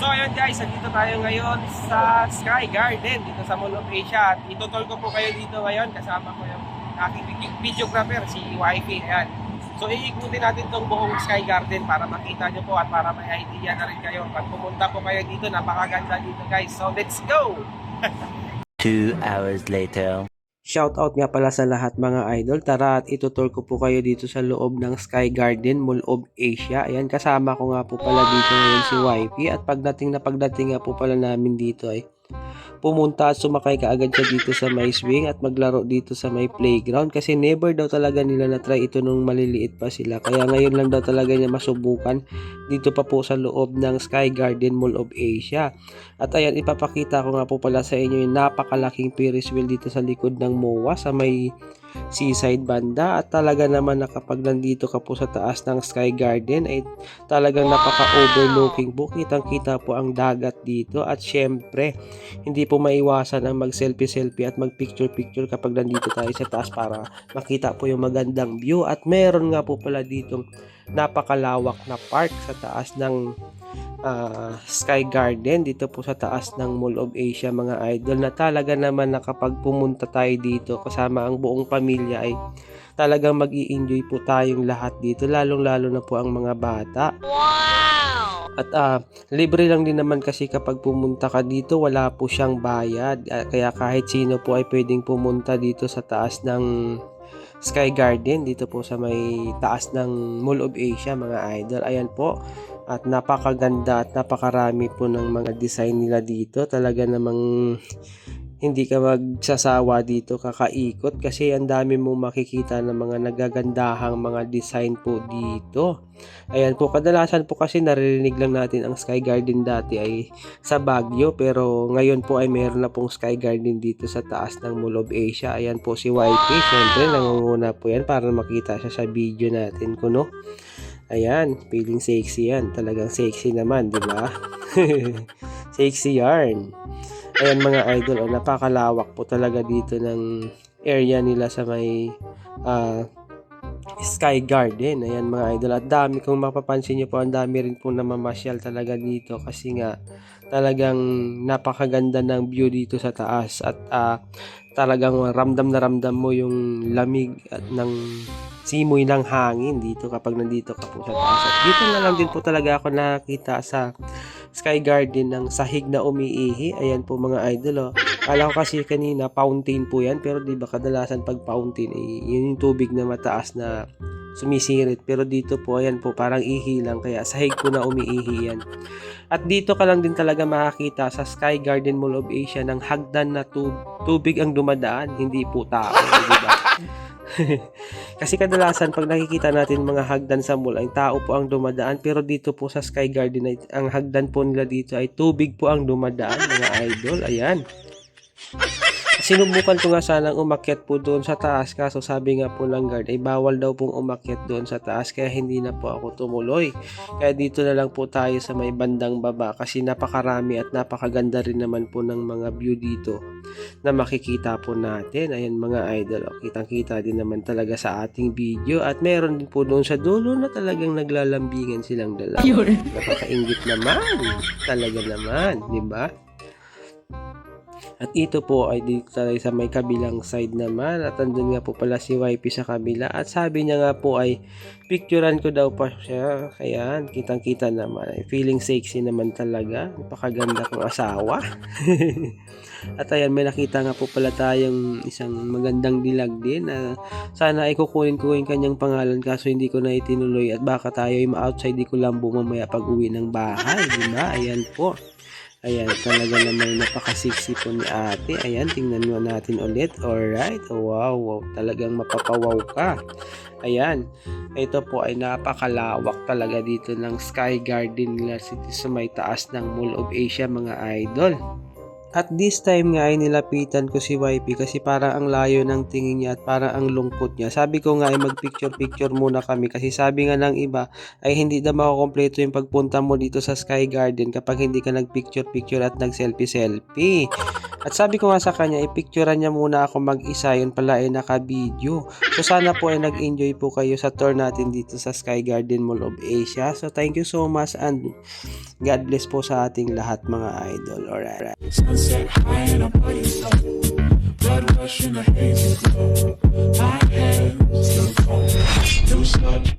So ayun guys, nandito tayo ngayon sa Sky Garden dito sa Mall of Asia. At itutol ko po kayo dito ngayon kasama ko yung aking vid- videographer si YP. Ayan. So iikutin natin tong buong Sky Garden para makita nyo po at para may idea na rin kayo. Pag pumunta po kayo dito, napakaganda dito guys. So let's go! Two hours later. Shoutout nga pala sa lahat mga idol. Tara at itutur ko po kayo dito sa loob ng Sky Garden Mall of Asia. Ayan, kasama ko nga po pala dito ngayon si YP. At pagdating na pagdating nga po pala namin dito ay pumunta at sumakay kaagad siya dito sa may swing at maglaro dito sa may playground kasi never daw talaga nila na-try ito nung maliliit pa sila. Kaya ngayon lang daw talaga niya masubukan dito pa po sa loob ng Sky Garden Mall of Asia. At ayan, ipapakita ko nga po pala sa inyo yung napakalaking Ferris wheel dito sa likod ng MOA sa may seaside banda. At talaga naman na kapag nandito ka po sa taas ng Sky Garden ay talagang napaka-overlooking po. Kitang kita po ang dagat dito. At syempre hindi po maiwasan ang mag-selfie-selfie at mag-picture-picture kapag nandito tayo sa taas para makita po yung magandang view. At meron nga po pala dito napakalawak na park sa taas ng ah, Sky Garden dito po sa taas ng Mall of Asia mga idol na talaga naman na kapag pumunta tayo dito kasama ang buong pamilya ay talagang mag enjoy po tayong lahat dito lalong lalo na po ang mga bata at ah, libre lang din naman kasi kapag pumunta ka dito, wala po siyang bayad. Ah, kaya kahit sino po ay pwedeng pumunta dito sa taas ng Sky Garden, dito po sa may taas ng Mall of Asia, mga idol. Ayan po. At napakaganda at napakarami po ng mga design nila dito. Talaga namang hindi ka magsasawa dito kakaikot kasi ang dami mong makikita ng mga nagagandahang mga design po dito. Ayan po, kadalasan po kasi naririnig lang natin ang Sky Garden dati ay sa Baguio pero ngayon po ay meron na pong Sky Garden dito sa taas ng Mall Asia. Ayan po si YP, syempre nangunguna po yan para makita siya sa video natin kuno. Ayan, feeling sexy yan. Talagang sexy naman, di ba? sexy yarn. Ayan mga idol, oh, napakalawak po talaga dito ng area nila sa may ah, Sky Garden. Ayan mga idol. At dami kung mapapansin nyo po, ang dami rin po na mamasyal talaga dito kasi nga talagang napakaganda ng view dito sa taas at ah, talagang ramdam na ramdam mo yung lamig at ng simoy ng hangin dito kapag nandito ka po sa taas. At dito na lang din po talaga ako nakakita sa Sky Garden ng sahig na umiihi. Ayan po mga idol. Oh. Kala ko kasi kanina fountain po yan pero di ba kadalasan pag fountain eh, yun yung tubig na mataas na sumisirit pero dito po ayan po parang ihi lang kaya sahig po na umiihi yan. At dito ka lang din talaga makakita sa Sky Garden Mall of Asia ng hagdan na tu- tubig ang dumadaan, hindi po tao, di ba? Kasi kadalasan pag nakikita natin mga hagdan sa mall ay tao po ang dumadaan pero dito po sa Sky Garden ay ang hagdan po nila dito ay tubig po ang dumadaan mga idol. Ayan. Sinubukan ko nga sanang umakyat po doon sa taas kaso sabi nga po ng guard ay bawal daw pong umakyat doon sa taas kaya hindi na po ako tumuloy. Kaya dito na lang po tayo sa may bandang baba kasi napakarami at napakaganda rin naman po ng mga view dito na makikita po natin. Ayan mga idol, oh, kitang-kita din naman talaga sa ating video at meron din po doon sa dulo na talagang naglalambingan silang dalawa. Napakaingit naman. Talaga naman, di ba? At ito po ay dito sa may kabilang side naman. At andun nga po pala si YP sa kabila. At sabi niya nga po ay picturean ko daw pa siya. Kaya kitang kita naman feeling sexy naman talaga. Napakaganda kong asawa. At ayan may nakita nga po pala tayong isang magandang dilag din na sana ay kukunin ko yung kanyang pangalan. Kaso hindi ko na itinuloy at baka tayo ay ma-outside di Colombo mamaya pag uwi ng bahay. Di ba? Ayan po Ayan, talaga namang napaka-sexy po ni ate. Ayan, tingnan mo natin ulit. Alright. Wow, wow. Talagang mapapawaw ka. Ayan. Ito po ay napakalawak talaga dito ng Sky Garden nila sa may taas ng Mall of Asia mga idol. At this time nga ay nilapitan ko si YP kasi parang ang layo ng tingin niya at parang ang lungkot niya. Sabi ko nga ay mag-picture-picture muna kami kasi sabi nga ng iba ay hindi na makukompleto yung pagpunta mo dito sa Sky Garden kapag hindi ka nag-picture-picture at nag-selfie-selfie. At sabi ko nga sa kanya, ipicturean niya muna ako mag-isa, yun pala ay naka-video. So sana po ay nag-enjoy po kayo sa tour natin dito sa Sky Garden Mall of Asia. So thank you so much and God bless po sa ating lahat mga idol. Alright. Set high and I'm bodies low. Blood rush in the hazy glow. My hands still cold. New start.